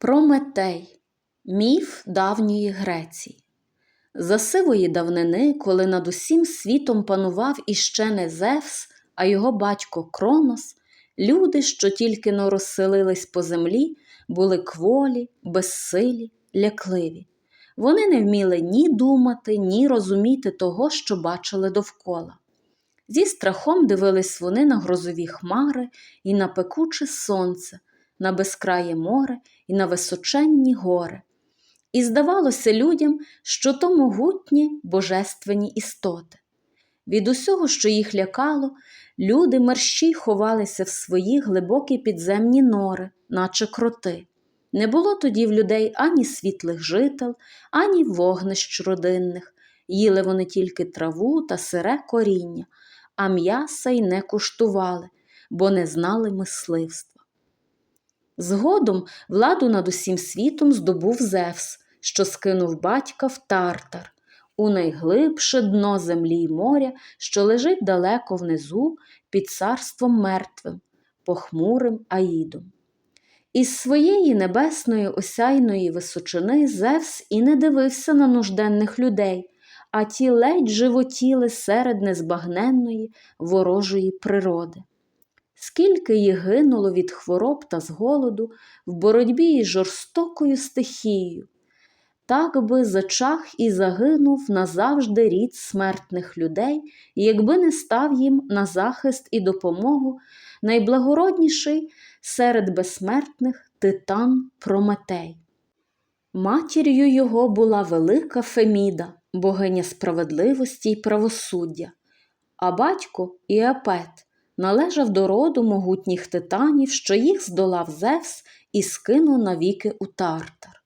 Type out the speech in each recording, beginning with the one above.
Прометей міф давньої Греції. За сивої давнини, коли над усім світом панував іще не Зевс, а його батько Кронос, люди, що тільки но розселились по землі, були кволі, безсилі, лякливі. Вони не вміли ні думати, ні розуміти того, що бачили довкола. Зі страхом дивились вони на грозові хмари і на пекуче сонце, на безкрає море і на височенні гори. І здавалося людям, що то могутні божественні істоти. Від усього, що їх лякало, люди мерщій ховалися в свої глибокі підземні нори, наче кроти. Не було тоді в людей ані світлих жител, ані вогнищ родинних, їли вони тільки траву та сире коріння, а м'яса й не куштували, бо не знали мисливства. Згодом владу над усім світом здобув Зевс, що скинув батька в тартар, у найглибше дно землі й моря, що лежить далеко внизу під царством мертвим, похмурим Аїдом. Із своєї небесної осяйної височини Зевс і не дивився на нужденних людей, а ті ледь животіли серед незбагненної ворожої природи. Скільки їх гинуло від хвороб та з голоду в боротьбі із жорстокою стихією, так би зачах і загинув назавжди рід смертних людей, якби не став їм на захист і допомогу найблагородніший серед безсмертних титан Прометей. Матір'ю його була велика Феміда, богиня справедливості й правосуддя, а батько Іапет належав до роду могутніх титанів, що їх здолав Зевс і скинув навіки у тартар.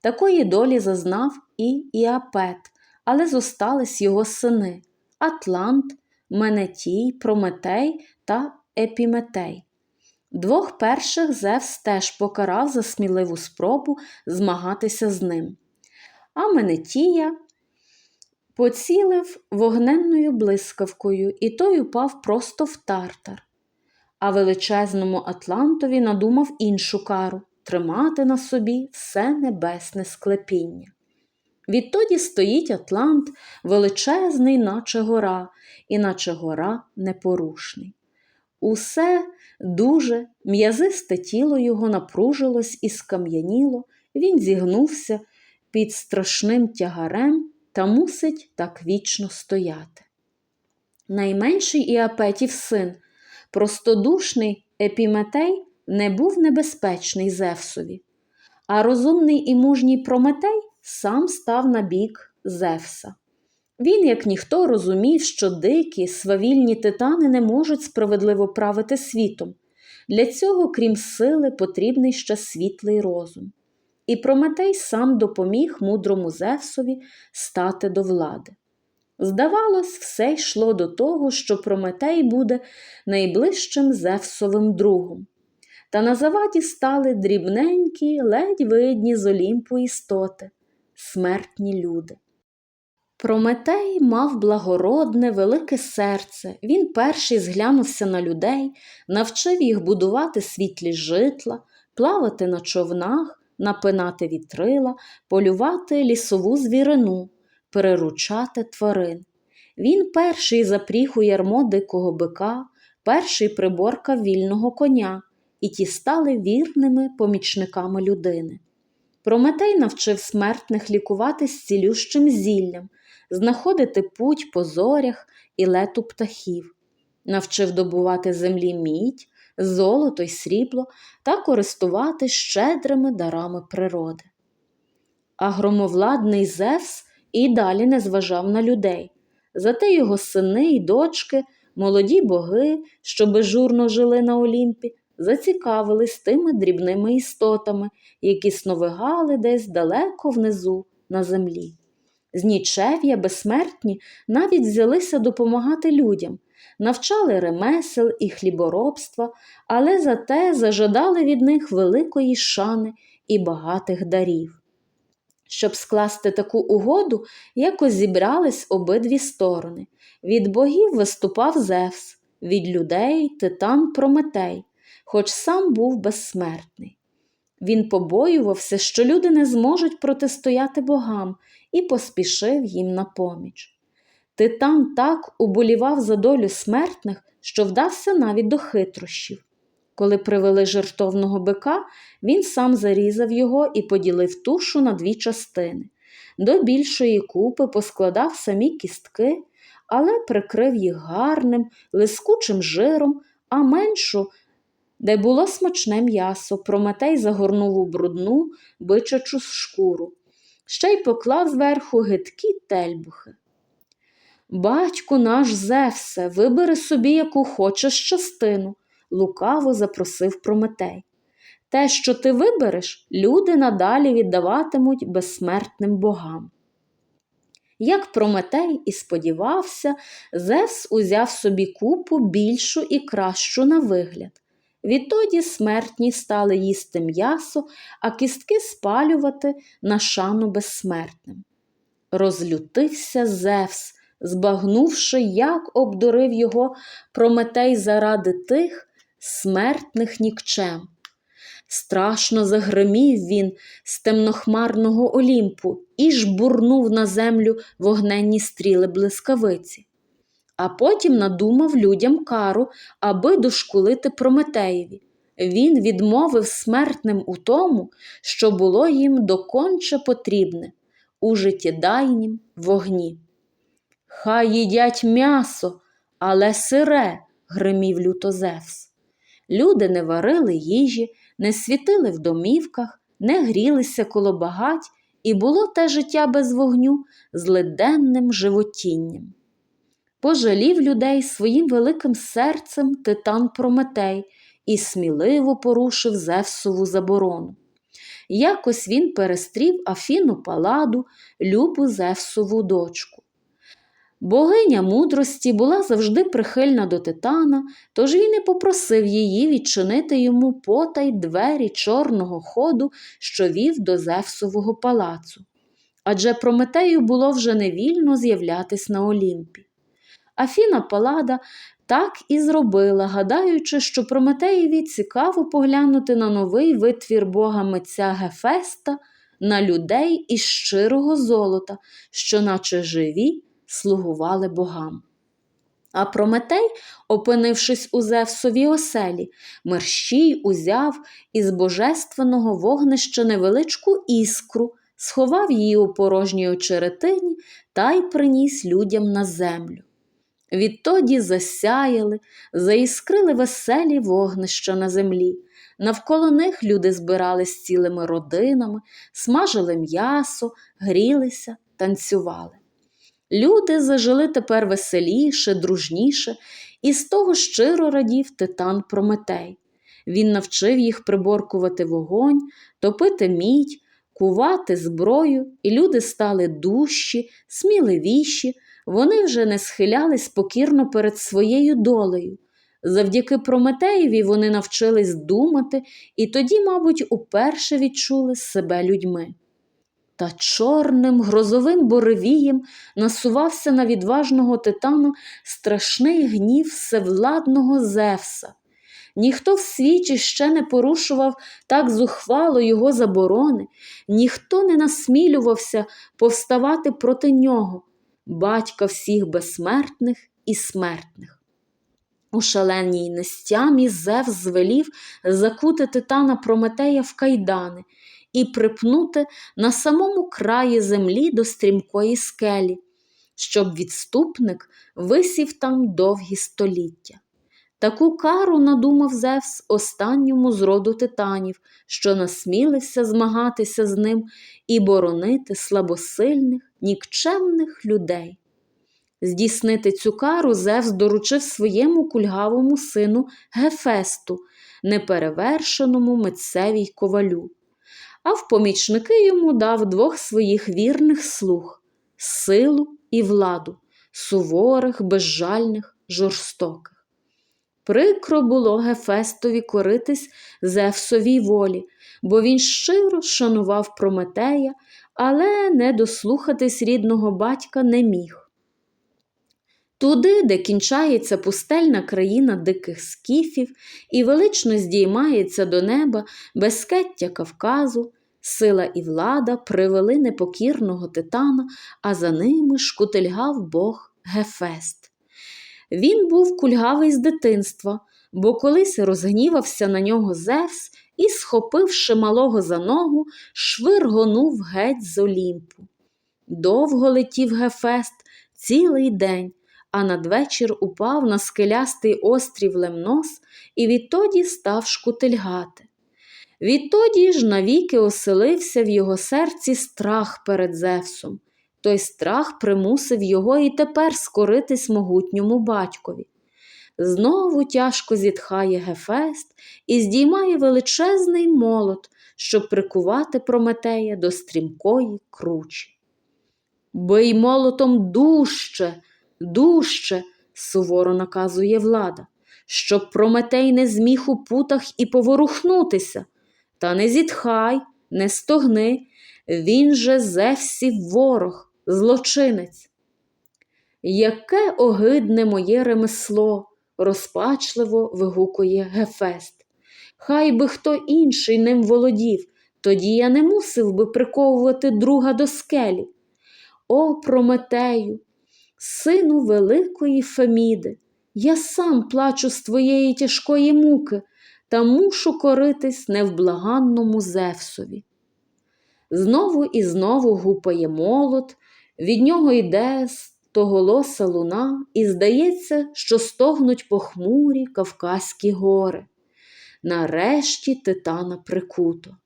Такої долі зазнав і Іапет, але зостались його сини Атлант, Менетій, Прометей та Епіметей. Двох перших Зевс теж покарав за сміливу спробу змагатися з ним. А Менетія поцілив вогненною блискавкою, і той упав просто в тартар. А величезному Атлантові надумав іншу кару тримати на собі все небесне склепіння. Відтоді стоїть Атлант, величезний, наче гора, і наче гора непорушний. Усе дуже м'язисте тіло його напружилось і скам'яніло, він зігнувся під страшним тягарем та мусить так вічно стояти. Найменший Іапетів син, простодушний Епіметей, не був небезпечний Зевсові, а розумний і мужній Прометей сам став на бік Зевса. Він, як ніхто, розумів, що дикі, свавільні титани не можуть справедливо правити світом. Для цього, крім сили, потрібний ще світлий розум. І Прометей сам допоміг мудрому Зевсові стати до влади. Здавалось, все йшло до того, що Прометей буде найближчим Зевсовим другом. Та на заваді стали дрібненькі, ледь видні з Олімпу істоти, смертні люди. Прометей мав благородне, велике серце, він перший зглянувся на людей, навчив їх будувати світлі житла, плавати на човнах, напинати вітрила, полювати лісову звірину, переручати тварин. Він перший запріг у ярмо дикого бика, перший приборкав вільного коня, і ті стали вірними помічниками людини. Прометей навчив смертних лікуватись цілющим зіллям, знаходити путь по зорях і лету птахів, навчив добувати землі мідь, золото й срібло та користувати щедрими дарами природи. А громовладний Зевс і далі не зважав на людей, зате його сини й дочки, молоді боги, що безжурно жили на Олімпі, зацікавились тими дрібними істотами, які сновигали десь далеко внизу на землі. Знічев'я, безсмертні, навіть взялися допомагати людям, навчали ремесел і хліборобства, але зате зажадали від них великої шани і багатих дарів. Щоб скласти таку угоду, якось зібрались обидві сторони. Від богів виступав Зевс, від людей титан Прометей, хоч сам був безсмертний. Він побоювався, що люди не зможуть протистояти богам, і поспішив їм на поміч. Титан так уболівав за долю смертних, що вдався навіть до хитрощів. Коли привели жертовного бика, він сам зарізав його і поділив тушу на дві частини. До більшої купи поскладав самі кістки, але прикрив їх гарним, лискучим жиром, а меншу, де було смачне м'ясо, Прометей загорнув у брудну бичачу шкуру, ще й поклав зверху гидкі тельбухи. Батьку наш Зевсе, вибери собі, яку хочеш частину, лукаво запросив Прометей. Те, що ти вибереш, люди надалі віддаватимуть безсмертним богам. Як Прометей і сподівався, Зевс узяв собі купу більшу і кращу на вигляд. Відтоді смертні стали їсти м'ясо, а кістки спалювати на шану безсмертним. Розлютився Зевс, збагнувши, як обдурив його Прометей заради тих смертних нікчем. Страшно загримів він з темнохмарного Олімпу і жбурнув на землю вогненні стріли блискавиці. А потім надумав людям кару, аби дошкулити Прометеєві. Він відмовив смертним у тому, що було їм доконче потрібне у життєдайнім вогні. Хай їдять м'ясо, але сире, гримів люто Зевс. Люди не варили їжі, не світили в домівках, не грілися коло багать, і було те життя без вогню злиденним животінням. Пожалів людей своїм великим серцем титан Прометей і сміливо порушив Зевсову заборону. Якось він перестрів Афіну Паладу, любу Зевсову дочку. Богиня мудрості була завжди прихильна до титана, тож він і попросив її відчинити йому потай двері чорного ходу, що вів до Зевсового палацу. Адже Прометею було вже невільно з'являтись на Олімпі. Афіна Палада так і зробила, гадаючи, що Прометеєві цікаво поглянути на новий витвір бога митця Гефеста, на людей із щирого золота, що, наче живі, слугували богам. А Прометей, опинившись у Зевсовій оселі, мерщій узяв із божественного вогнища невеличку іскру, сховав її у порожній очеретині та й приніс людям на землю. Відтоді засяяли, заіскрили веселі вогнища на землі. Навколо них люди збирались цілими родинами, смажили м'ясо, грілися, танцювали. Люди зажили тепер веселіше, дружніше, і з того щиро радів титан Прометей. Він навчив їх приборкувати вогонь, топити мідь, кувати зброю, і люди стали дужчі, сміливіші, вони вже не схилялись покірно перед своєю долею. Завдяки Прометеєві вони навчились думати і тоді, мабуть, уперше відчули себе людьми. Та чорним грозовим буревієм насувався на відважного титану страшний гнів всевладного Зевса. Ніхто в світі ще не порушував так зухвало його заборони, ніхто не насмілювався повставати проти нього, батька всіх безсмертних і смертних. У шаленій нестямі Зевс звелів закути титана Прометея в кайдани і припнути на самому краї землі до стрімкої скелі, щоб відступник висів там довгі століття. Таку кару надумав Зевс останньому з роду титанів, що насмілився змагатися з ним і боронити слабосильних, нікчемних людей. Здійснити цю кару Зевс доручив своєму кульгавому сину Гефесту, неперевершеному митцевій ковалю а в помічники йому дав двох своїх вірних слуг силу і владу, суворих, безжальних, жорстоких. Прикро було Гефестові коритись Зевсовій волі, бо він щиро шанував Прометея, але не дослухатись рідного батька не міг. Туди, де кінчається пустельна країна диких скіфів і велично здіймається до неба безкеття Кавказу, сила і влада привели непокірного титана, а за ними шкутильгав бог Гефест. Він був кульгавий з дитинства, бо колись розгнівався на нього Зевс і, схопивши малого за ногу, швиргонув геть з Олімпу. Довго летів Гефест цілий день, а надвечір упав на скелястий острів Лемнос і відтоді став шкутильгати. Відтоді ж навіки оселився в його серці страх перед Зевсом. Той страх примусив його і тепер скоритись могутньому батькові. Знову тяжко зітхає Гефест і здіймає величезний молот, щоб прикувати Прометея до стрімкої кручі. Бий молотом дужче, дужче, суворо наказує влада, щоб Прометей не зміг у путах і поворухнутися. Та не зітхай, не стогни, він же Зевсів ворог, злочинець. Яке огидне моє ремесло, розпачливо вигукує Гефест. Хай би хто інший ним володів, тоді я не мусив би приковувати друга до скелі. О, Прометею, сину великої Феміди, я сам плачу з твоєї тяжкої муки та мушу коритись невблаганному Зевсові. Знову і знову гупає молот, від нього йде стоголоса луна, і здається, що стогнуть похмурі Кавказькі гори. Нарешті титана прикуто.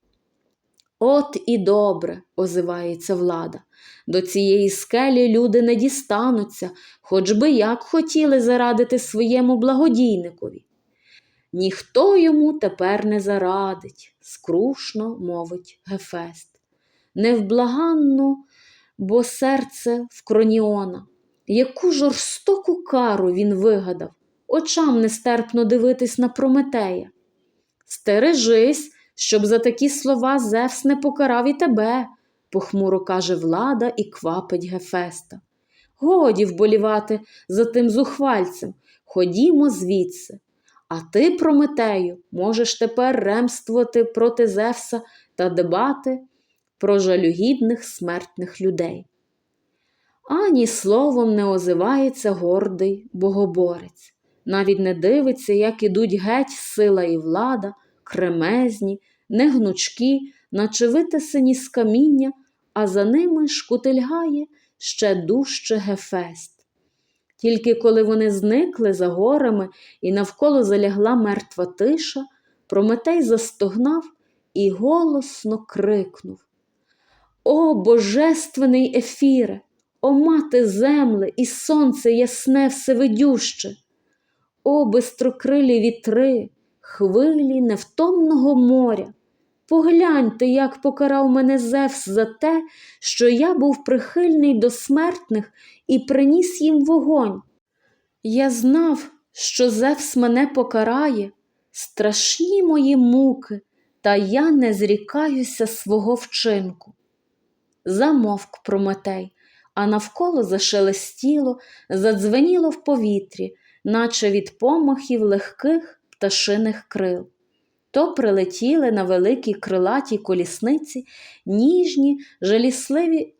От і добре, озивається влада. До цієї скелі люди не дістануться, хоч би як хотіли зарадити своєму благодійникові. Ніхто йому тепер не зарадить, скрушно мовить Гефест. Невблаганно, бо серце в кроніона. Яку жорстоку кару він вигадав, очам нестерпно дивитись на Прометея. Стережись, щоб за такі слова Зевс не покарав і тебе, похмуро каже влада і квапить Гефеста. Годі вболівати за тим зухвальцем, ходімо звідси. А ти, Прометею, можеш тепер ремствувати проти Зевса та дбати про жалюгідних смертних людей. Ані словом не озивається гордий богоборець, навіть не дивиться, як ідуть геть сила і влада, кремезні, негнучкі, наче витисані з каміння, а за ними шкутильгає ще дужче Гефест. Тільки коли вони зникли за горами і навколо залягла мертва тиша, Прометей застогнав і голосно крикнув О, божественний ефіре! О, мати земле і сонце ясне всевидюще! О, бистрокрилі вітри, хвилі невтомного моря! Погляньте, як покарав мене Зевс за те, що я був прихильний до смертних і приніс їм вогонь. Я знав, що Зевс мене покарає, страшні мої муки, та я не зрікаюся свого вчинку. Замовк Прометей, а навколо зашелестіло, задзвеніло в повітрі, наче від помахів легких пташиних крил. То прилетіли на великій крилатій колісниці ніжні, жалісливі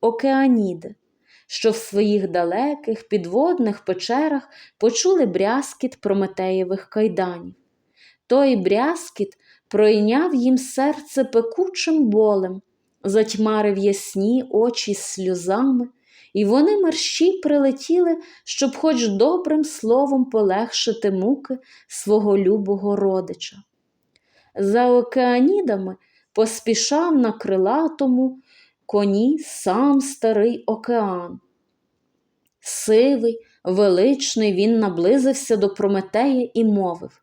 океаніди, що в своїх далеких підводних печерах почули брязкіт прометеєвих кайданів. Той брязкіт пройняв їм серце пекучим болем, затьмарив ясні очі сльозами, і вони мерщій прилетіли, щоб хоч добрим словом полегшити муки свого любого родича. За океанідами поспішав на крилатому коні сам старий океан. Сивий, величний він наблизився до Прометея і мовив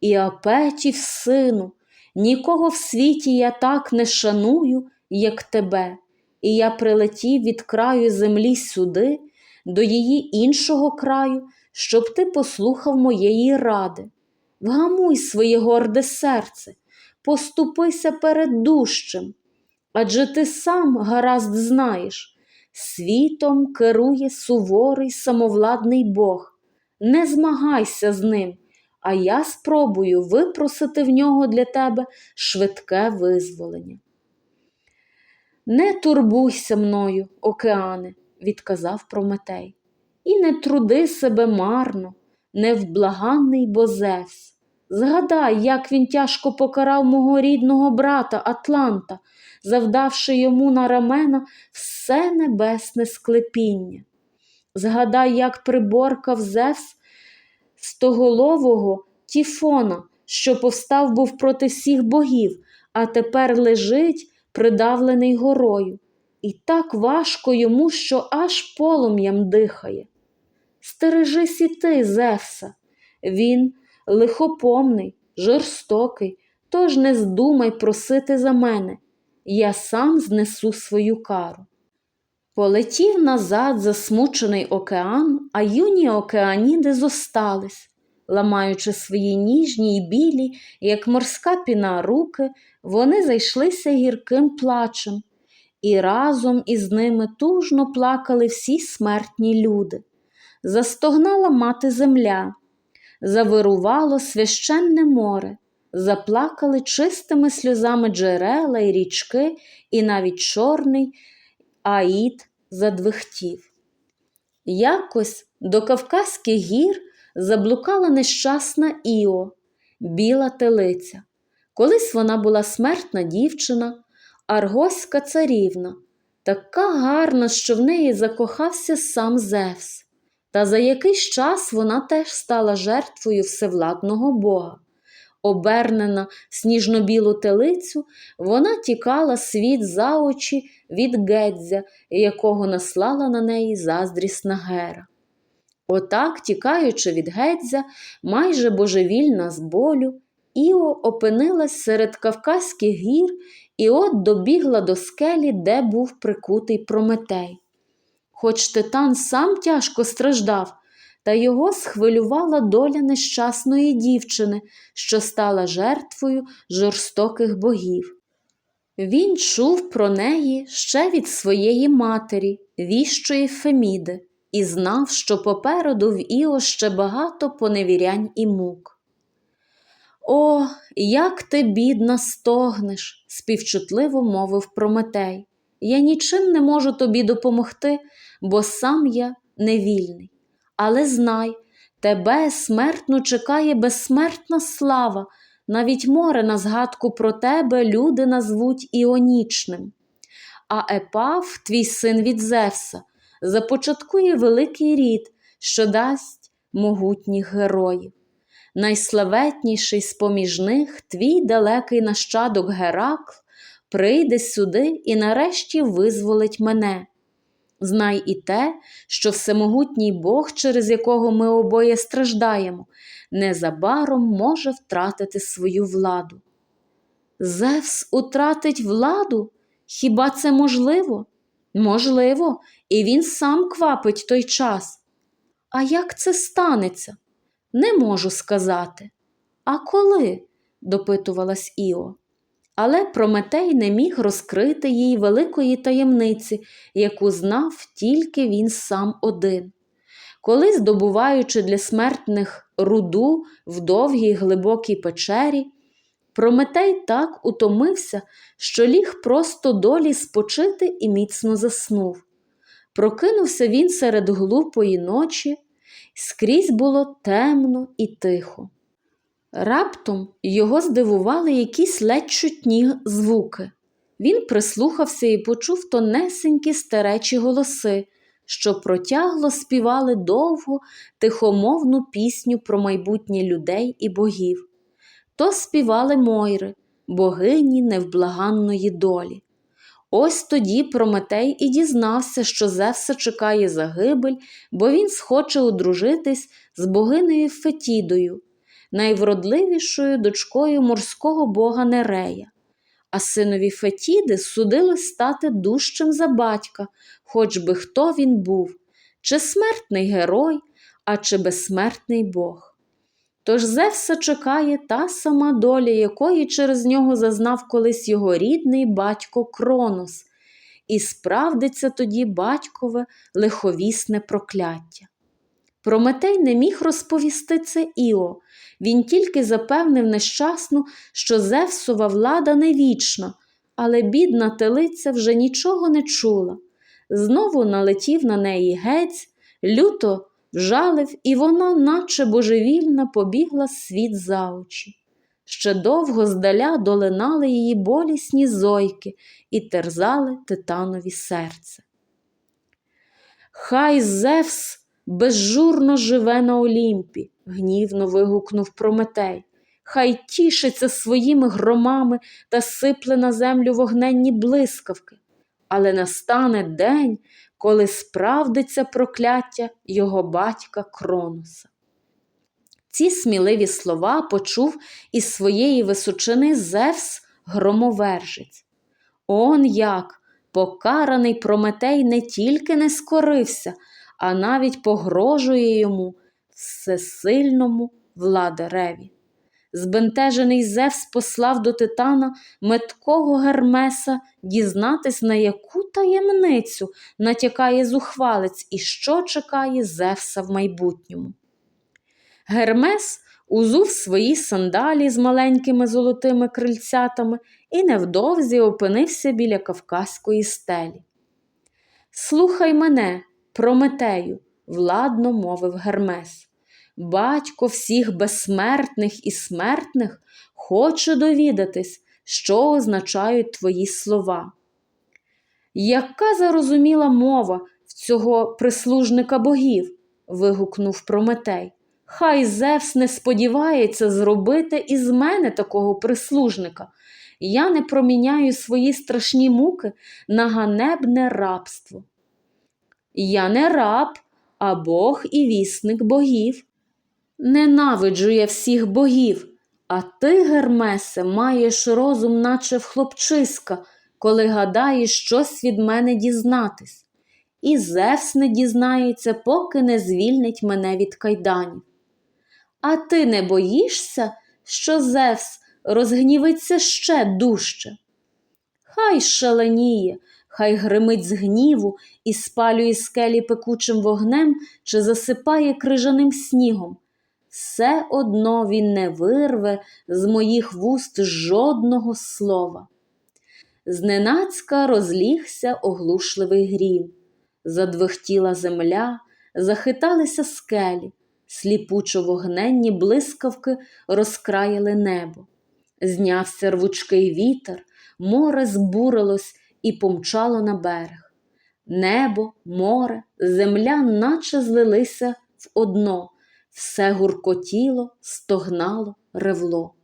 Іапетів, сину, нікого в світі я так не шаную, як тебе, і я прилетів від краю землі сюди, до її іншого краю, щоб ти послухав моєї ради. Вгамуй своє горде серце, поступися перед дужчим, адже ти сам гаразд знаєш, Світом керує суворий самовладний Бог. Не змагайся з ним, а я спробую випросити в нього для тебе швидке визволення. Не турбуйся мною, океане, відказав Прометей, і не труди себе марно, невблаганний бо Зевс. Згадай, як він тяжко покарав мого рідного брата Атланта, завдавши йому на рамена все небесне склепіння. Згадай, як приборкав Зевс стоголового Тіфона, що повстав був проти всіх богів, а тепер лежить, придавлений горою, і так важко йому, що аж полум'ям дихає. Стережись і ти, Зевса, він лихопомний, жорстокий, тож не здумай просити за мене, я сам знесу свою кару. Полетів назад засмучений океан, а юні океаніди зостались, ламаючи свої ніжні й білі, як морська піна руки, вони зайшлися гірким плачем, і разом із ними тужно плакали всі смертні люди. Застогнала мати земля, завирувало священне море, заплакали чистими сльозами джерела й річки, і навіть чорний Аїд задвихтів. Якось до Кавказьких гір заблукала нещасна Іо, біла телиця. Колись вона була смертна дівчина, аргоська царівна, така гарна, що в неї закохався сам Зевс. Та за якийсь час вона теж стала жертвою всевладного бога. Обернена сніжно-білу телицю, вона тікала світ за очі від Гедзя, якого наслала на неї заздрісна Гера. Отак, тікаючи від Гедзя, майже божевільна з болю, Іо опинилась серед Кавказьких гір і от добігла до скелі, де був прикутий Прометей. Хоч титан сам тяжко страждав, та його схвилювала доля нещасної дівчини, що стала жертвою жорстоких богів. Він чув про неї ще від своєї матері, віщої Феміди, і знав, що попереду в Іо ще багато поневірянь і мук. О, як ти, бідна, стогнеш, співчутливо мовив Прометей. Я нічим не можу тобі допомогти, бо сам я невільний. Але знай, тебе смертно чекає безсмертна слава, навіть море на згадку про тебе люди назвуть іонічним. А Епав, твій син від Зевса, започаткує великий рід, що дасть могутніх героїв. Найславетніший з поміж них твій далекий нащадок Геракл прийде сюди і нарешті визволить мене. Знай і те, що всемогутній Бог, через якого ми обоє страждаємо, незабаром може втратити свою владу. Зевс утратить владу? Хіба це можливо? Можливо, і він сам квапить той час. А як це станеться? Не можу сказати. А коли? допитувалась Іо. Але Прометей не міг розкрити їй великої таємниці, яку знав тільки він сам один. Коли, здобуваючи для смертних руду в довгій глибокій печері, Прометей так утомився, що ліг просто долі спочити і міцно заснув. Прокинувся він серед глупої ночі, скрізь було темно і тихо. Раптом його здивували якісь ледь чутні звуки. Він прислухався і почув тонесенькі старечі голоси, що протягло співали довгу, тихомовну пісню про майбутнє людей і богів. То співали Мойри, богині невблаганної долі. Ось тоді Прометей і дізнався, що Зевса чекає загибель, бо він схоче одружитись з богинею Фетідою найвродливішою дочкою морського бога Нерея. А синові Фетіди судилось стати дужчим за батька, хоч би хто він був, чи смертний герой, а чи безсмертний Бог. Тож Зевса чекає та сама доля, якої через нього зазнав колись його рідний батько Кронос, і справдиться тоді батькове лиховісне прокляття. Прометей не міг розповісти це Іо. Він тільки запевнив нещасну, що Зевсова влада не вічна, але бідна телиця вже нічого не чула. Знову налетів на неї гець, люто вжалив, і вона, наче божевільна, побігла світ за очі. Ще довго здаля долинали її болісні зойки і терзали титанові серце. Хай Зевс безжурно живе на Олімпі, гнівно вигукнув Прометей. Хай тішиться своїми громами та сипле на землю вогненні блискавки. Але настане день, коли справдиться прокляття його батька Кроноса. Ці сміливі слова почув із своєї височини Зевс громовержець. Он як покараний Прометей не тільки не скорився, а навіть погрожує йому всесильному владареві. Збентежений Зевс послав до титана меткого Гермеса дізнатись, на яку таємницю натякає зухвалець і що чекає Зевса в майбутньому. Гермес узув свої сандалі з маленькими золотими крильцятами і невдовзі опинився біля кавказької стелі. Слухай мене, Прометею, владно мовив Гермес. Батько всіх безсмертних і смертних хоче довідатись, що означають твої слова. Яка зарозуміла мова в цього прислужника богів? вигукнув Прометей. Хай Зевс не сподівається зробити із мене такого прислужника. Я не проміняю свої страшні муки на ганебне рабство. Я не раб, а Бог і вісник богів. Ненавиджу я всіх богів, а ти, Гермесе, маєш розум, наче в хлопчиська, коли гадаєш щось від мене дізнатись. І Зевс не дізнається, поки не звільнить мене від кайданів. А ти не боїшся, що Зевс розгнівиться ще дужче? Хай шаленіє, хай гримить з гніву і спалює скелі пекучим вогнем чи засипає крижаним снігом. Все одно він не вирве з моїх вуст жодного слова. Зненацька розлігся оглушливий грім, задвихтіла земля, захиталися скелі, сліпучо вогненні блискавки розкраїли небо. Знявся рвучкий вітер, море збурилось і помчало на берег. Небо, море, земля наче злилися в одно, все гуркотіло, стогнало, ревло.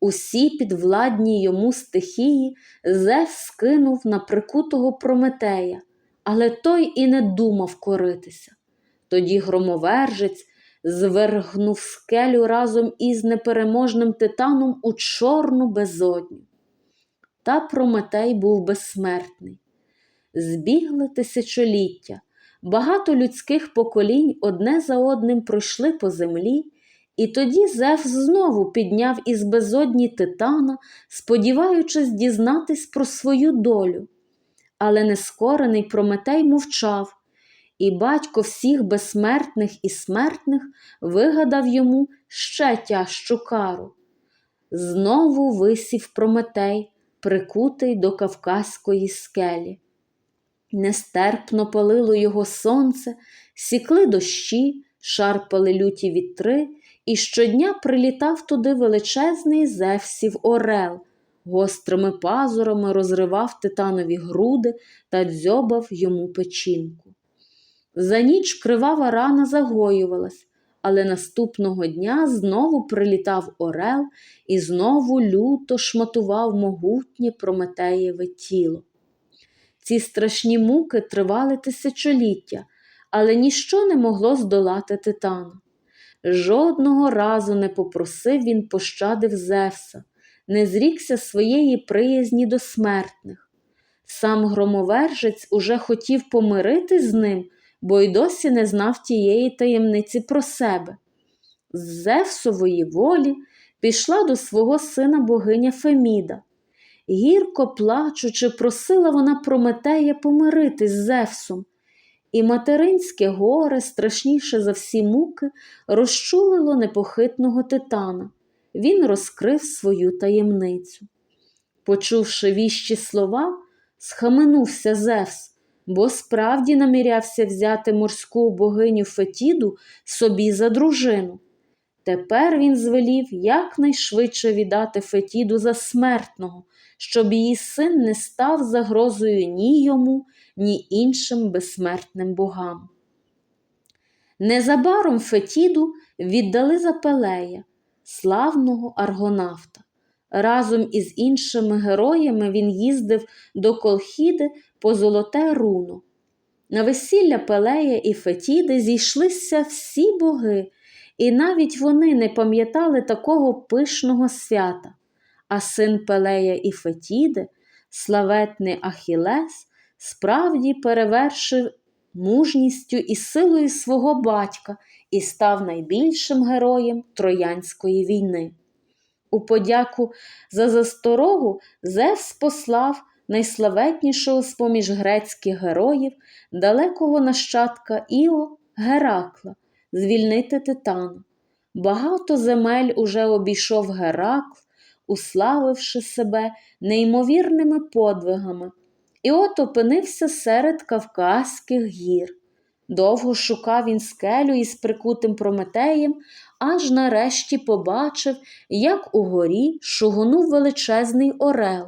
Усі підвладні йому стихії Зевс скинув на прикутого Прометея, але той і не думав коритися. Тоді громовержець звергнув скелю разом із непереможним титаном у чорну безодню. Та Прометей був безсмертний. Збігли тисячоліття, багато людських поколінь одне за одним пройшли по землі, і тоді Зевс знову підняв із безодні титана, сподіваючись дізнатись про свою долю. Але нескорений Прометей мовчав, і батько всіх безсмертних і смертних вигадав йому ще тяжчу кару. Знову висів Прометей, прикутий до Кавказької скелі. Нестерпно палило його сонце, сікли дощі, шарпали люті вітри, і щодня прилітав туди величезний Зевсів орел, гострими пазурами розривав титанові груди та дзьобав йому печінку. За ніч кривава рана загоювалась, але наступного дня знову прилітав орел і знову люто шматував могутнє Прометеєве тіло. Ці страшні муки тривали тисячоліття, але ніщо не могло здолати титана. Жодного разу не попросив він пощади в Зевса, не зрікся своєї приязні до смертних. Сам громовержець уже хотів помирити з ним, бо й досі не знав тієї таємниці про себе. З Зевсової волі пішла до свого сина богиня Феміда. Гірко плачучи, просила вона Прометея помиритись з Зевсом. І материнське горе, страшніше за всі муки, розчулило непохитного титана. Він розкрив свою таємницю. Почувши віщі слова, схаменувся Зевс, бо справді намірявся взяти морську богиню Фетіду собі за дружину. Тепер він звелів якнайшвидше віддати Фетіду за смертного, щоб її син не став загрозою ні йому, ні іншим безсмертним богам. Незабаром Фетіду віддали за Пелея, славного аргонавта. Разом із іншими героями він їздив до Колхіди по золоте руно. На весілля Пелея і Фетіди зійшлися всі боги, і навіть вони не пам'ятали такого пишного свята. А син Пелея і Фетіди, славетний Ахілес, справді перевершив мужністю і силою свого батька і став найбільшим героєм Троянської війни. У подяку за засторогу Зевс послав найславетнішого з поміж грецьких героїв, далекого нащадка Іо Геракла, звільнити Титана. Багато земель уже обійшов Геракл, уславивши себе неймовірними подвигами, і от опинився серед Кавказьких гір. Довго шукав він скелю із прикутим Прометеєм, аж нарешті побачив, як угорі шугонув величезний орел,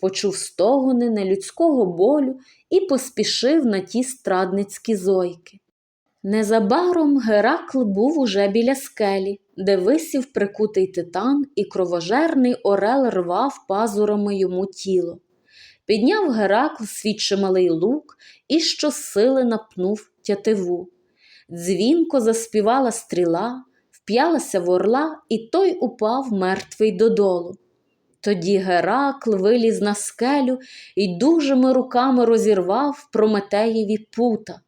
почув стогони нелюдського болю і поспішив на ті страдницькі зойки. Незабаром Геракл був уже біля скелі, де висів прикутий титан, і кровожерний орел рвав пазурами йому тіло. Підняв Геракл свій чималий лук і щосили напнув тятиву. Дзвінко заспівала стріла, вп'ялася в орла, і той упав мертвий додолу. Тоді Геракл виліз на скелю і дужими руками розірвав Прометеєві пута.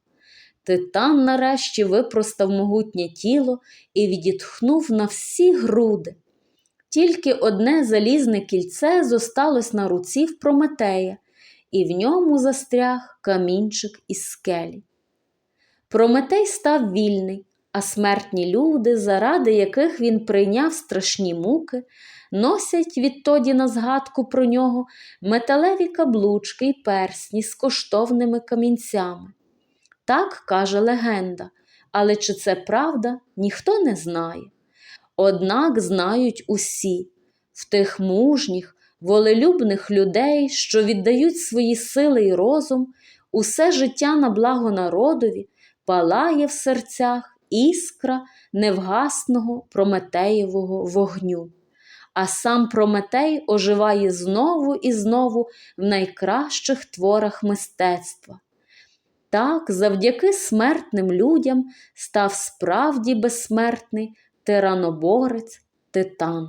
Титан нарешті випростав могутнє тіло і відітхнув на всі груди. Тільки одне залізне кільце зосталось на руці в Прометея, і в ньому застряг камінчик із скелі. Прометей став вільний, а смертні люди, заради яких він прийняв страшні муки, носять відтоді на згадку про нього металеві каблучки й персні з коштовними камінцями. Так каже легенда, але чи це правда, ніхто не знає. Однак знають усі в тих мужніх, волелюбних людей, що віддають свої сили й розум, усе життя на благо народові, палає в серцях іскра невгасного Прометеєвого вогню. А сам Прометей оживає знову і знову в найкращих творах мистецтва. Так, завдяки смертним людям став справді безсмертний тираноборець Титан.